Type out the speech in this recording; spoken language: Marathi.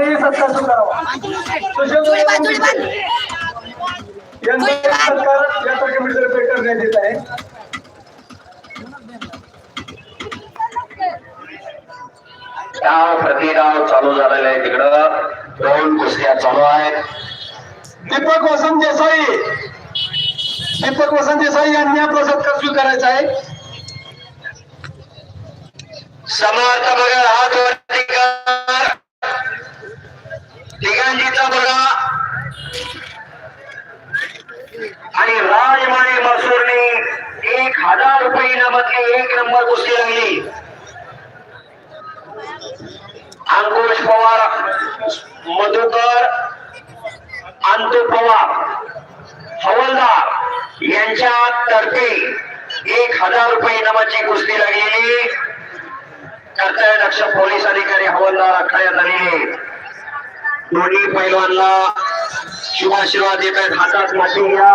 यांनी सत्कार स्वीकारावा सुशील यांचा सत्कार यात्रा कमिटीतर्फे करण्यात येत आहे. डाव प्रतिडाव चालू झालेला आहे तिकडं. दोन कुस्त्या चालू आहेत. दीपक वसंत देसाई. दीपक वसंत देसाई यांनी आपला सत्कार स्वीकारायचा आहे? समर्थ बघा हात वरती तिघांजीचा बघा. आणि राजमाने मसूरने एक हजार रुपये इनामातली एक नंबर कुस्ती लागली अंकुश पवार मधुकर अंतु पवार हवलदार यांच्या तर्फे एक हजार रुपये इनामाची कुस्ती लागलेली कर्तव्य दक्ष पोलीस अधिकारी हवलदार आखण्यात आलेले दोन्ही पैलवानला शुभाशीर्वाद देत आहेत. हातात माती घ्या.